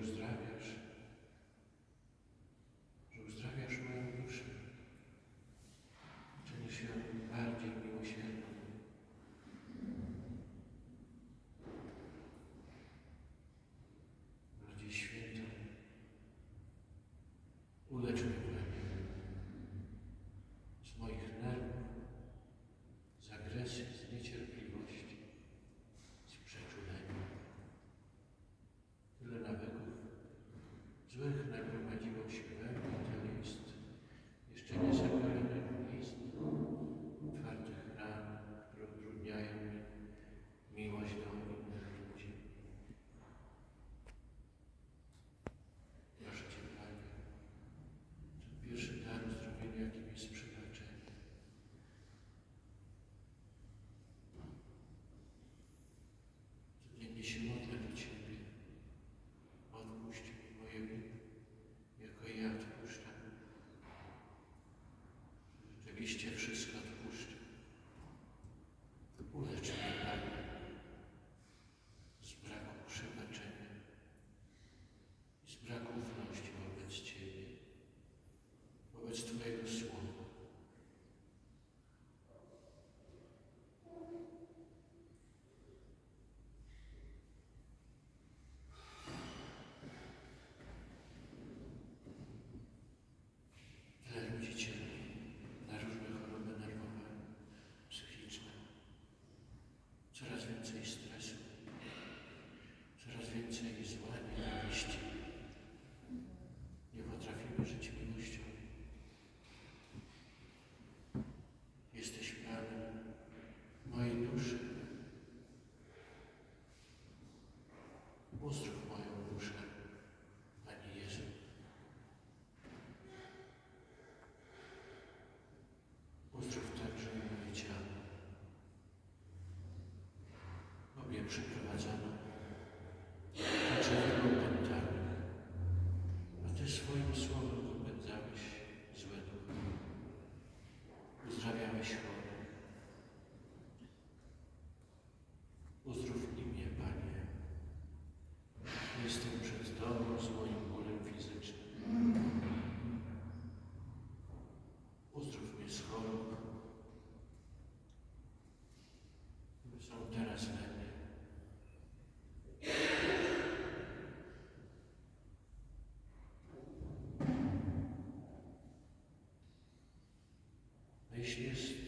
ее здравия. future. A jeśli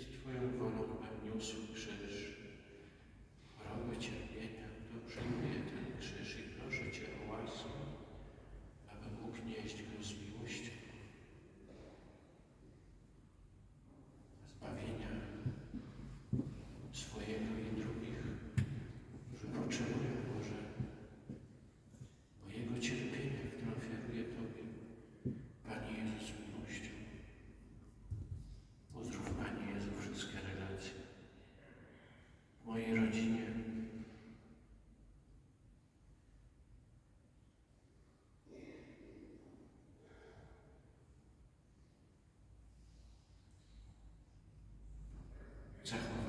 Consejo.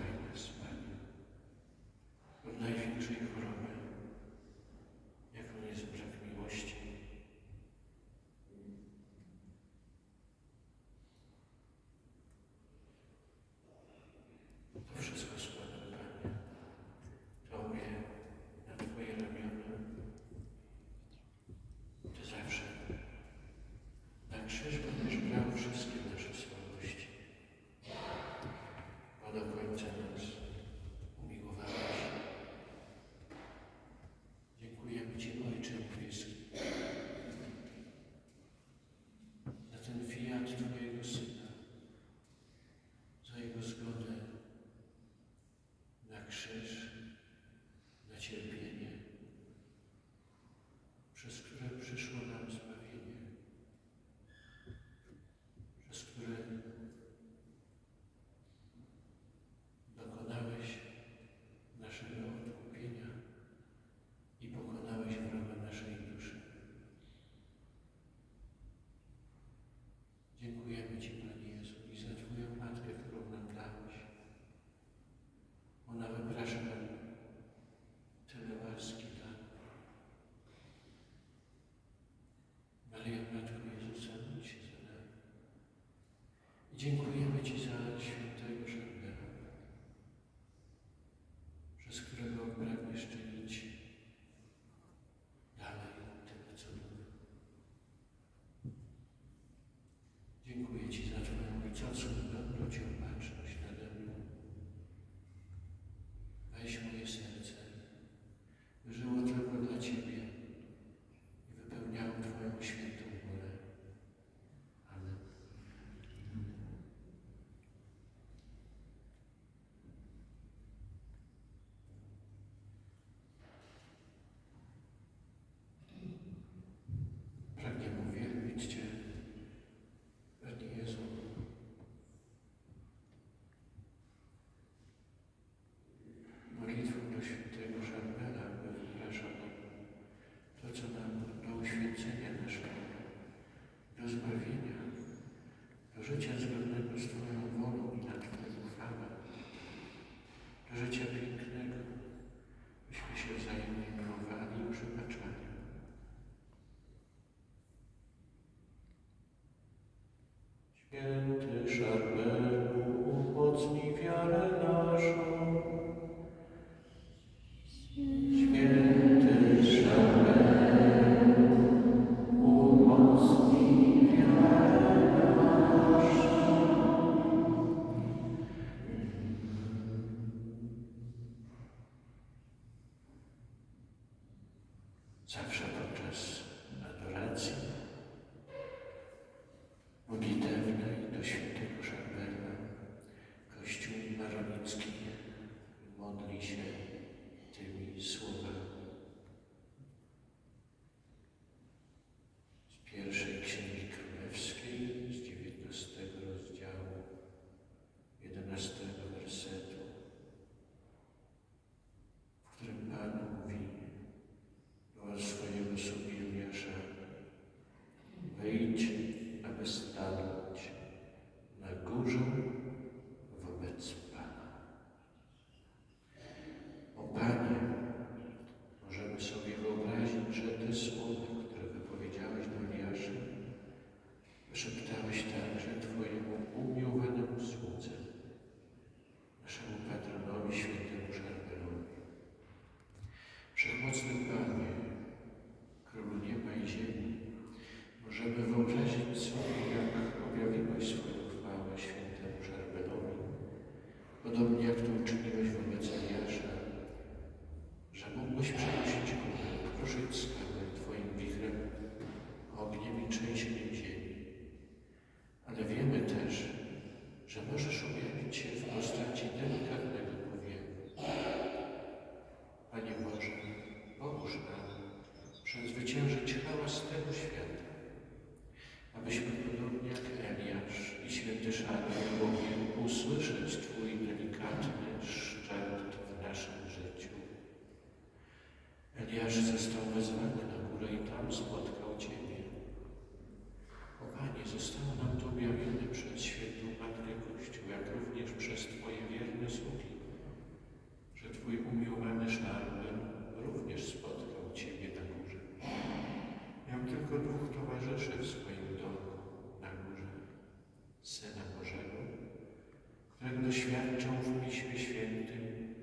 świadczą w Piśmie Świętym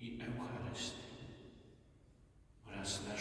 i Eucharystii oraz na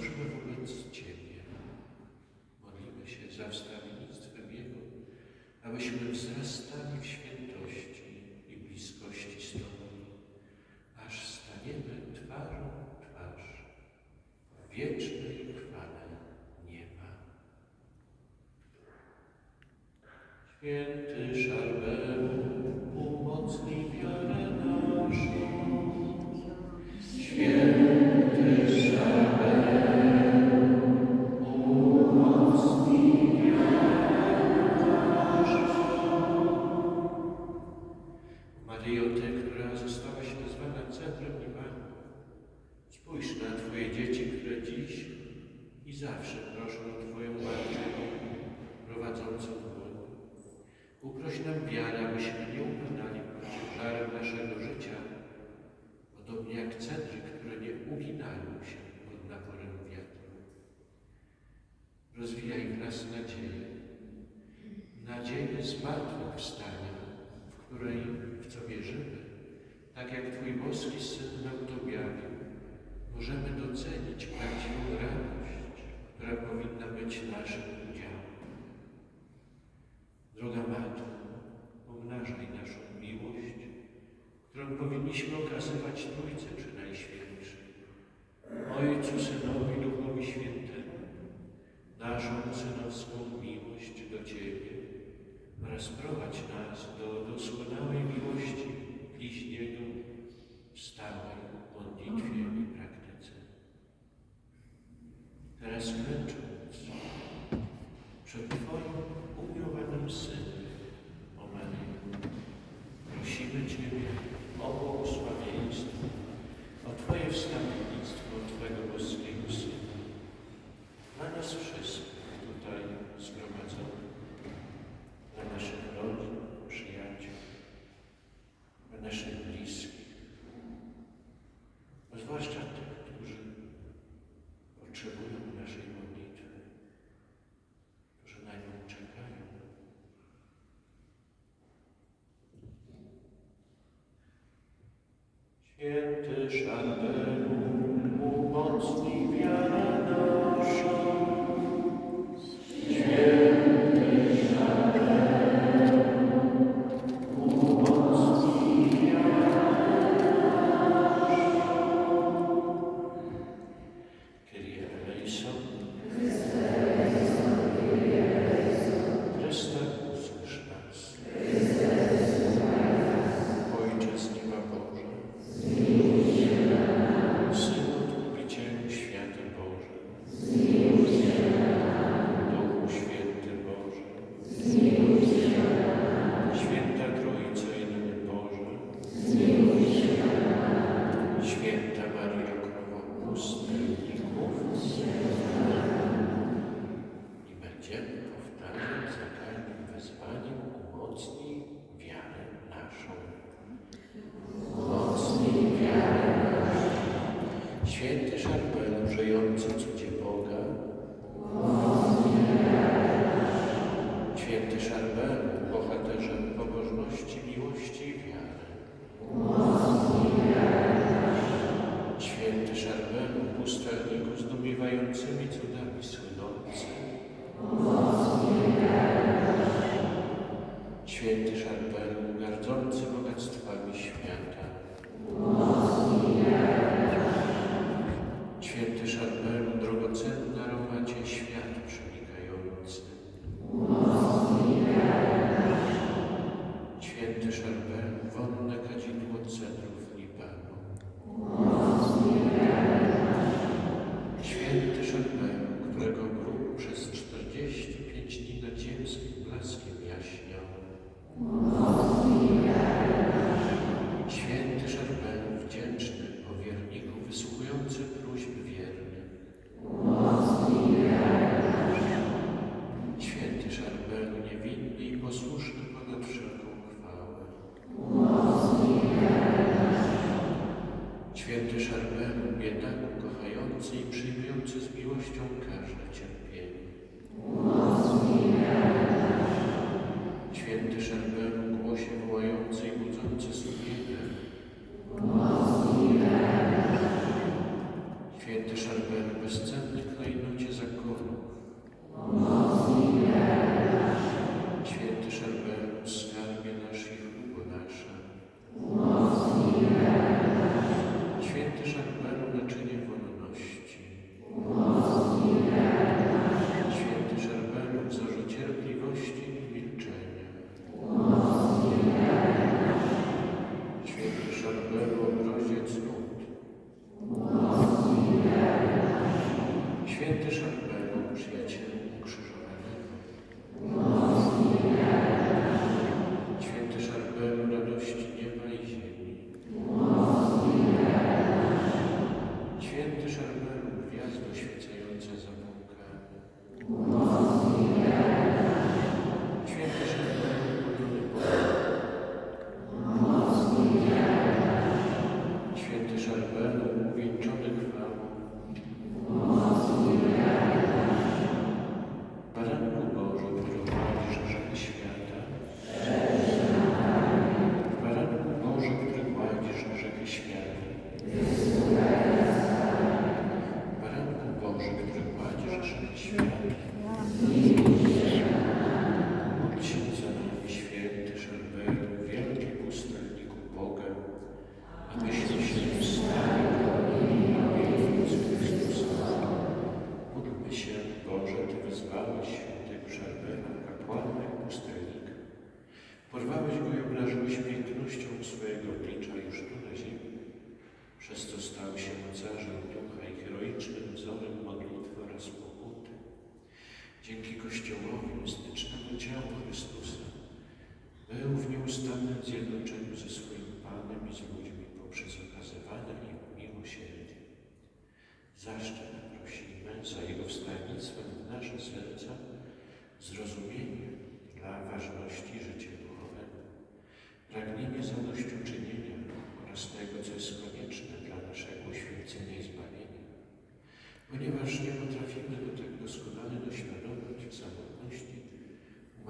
służby wobec Ciebie. Modlimy się za wstawiennictwem Jego, abyśmy wzrastali w świętości i bliskości z Tobą, aż staniemy twarzą w twarz w wiecznej chwale nieba. Święty Krishna Vyara чтуйте. Erte schandem, o mors diviana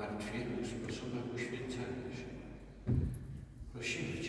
umartwieniu i sposobach uświęcania się. Prosimy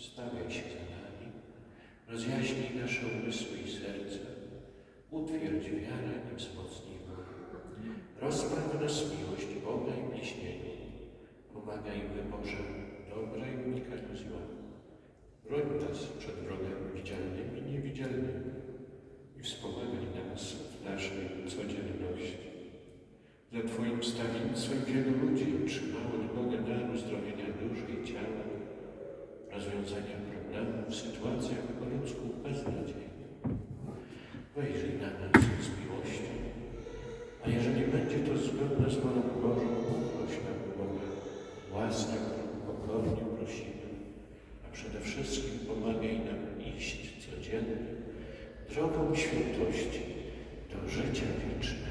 Stawiaj się za nami, rozjaśnij nasze umysły i serca, utwierdź wiarę i wzmocnij wolę. Rozpal w nas miłość Boga i bliźniego. Pomagaj w wyborze dobra i unikaniu zła. Broń nas przed wrogami widzialnymi i niewidzialnymi i wspomagaj nas w naszej codzienności. Za Twoim stawiennictwem wielu ludzi otrzymało od Boga dar uzdrowienia duszy i ciała, rozwiązania problemów w sytuacjach po ludzku beznadziejnych. Wejrzyj na nas z miłością, a jeżeli będzie to zgodne z wolą Bożą, proś nam Boga, łaska, którą pokornie prosimy, a przede wszystkim pomagaj nam iść codziennie drogą świętości do życia wiecznego.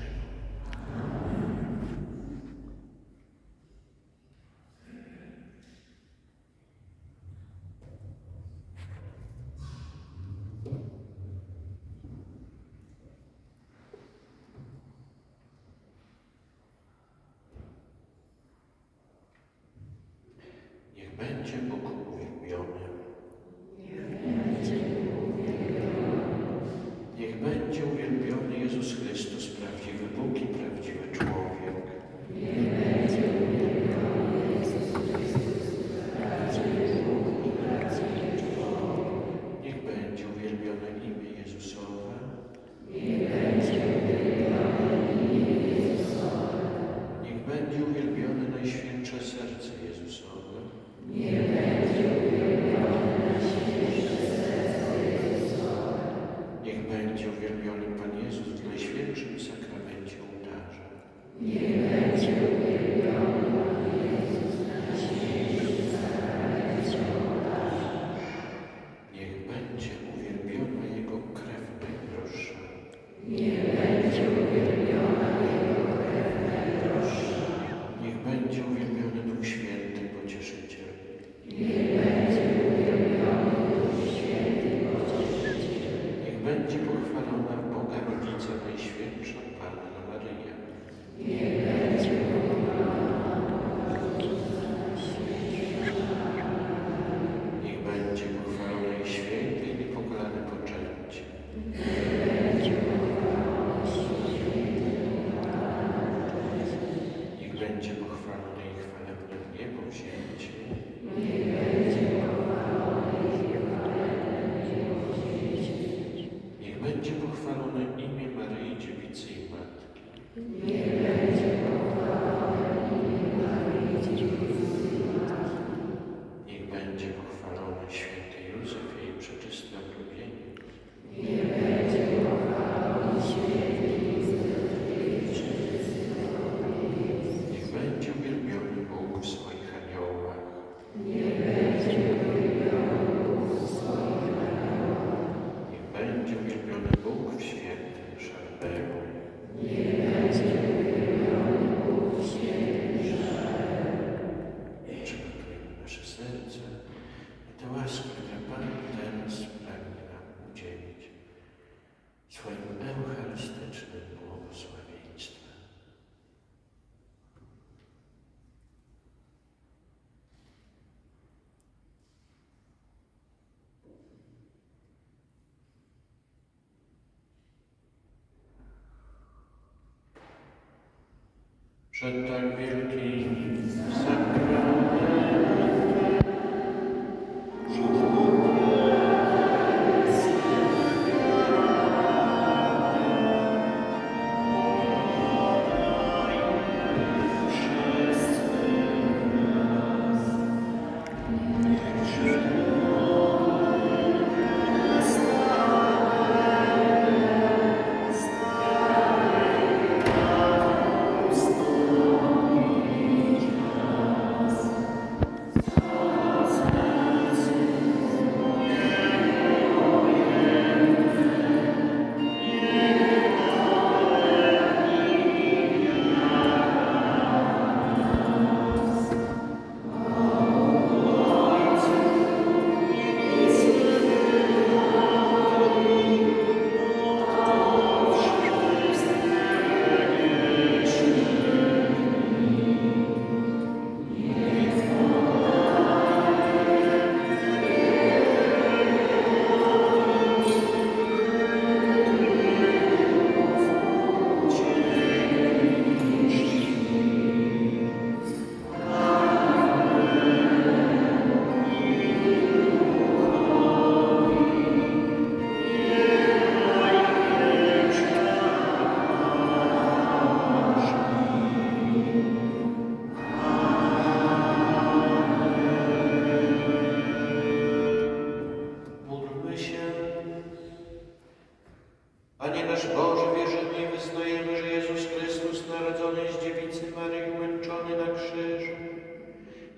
Przed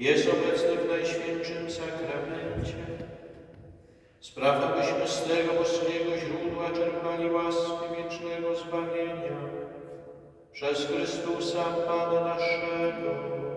jest obecny w Najświętszym Sakramencie. Spraw, abyśmy z tego boskiego źródła czerpali łaskę wiecznego zbawienia. Przez Chrystusa Pana naszego.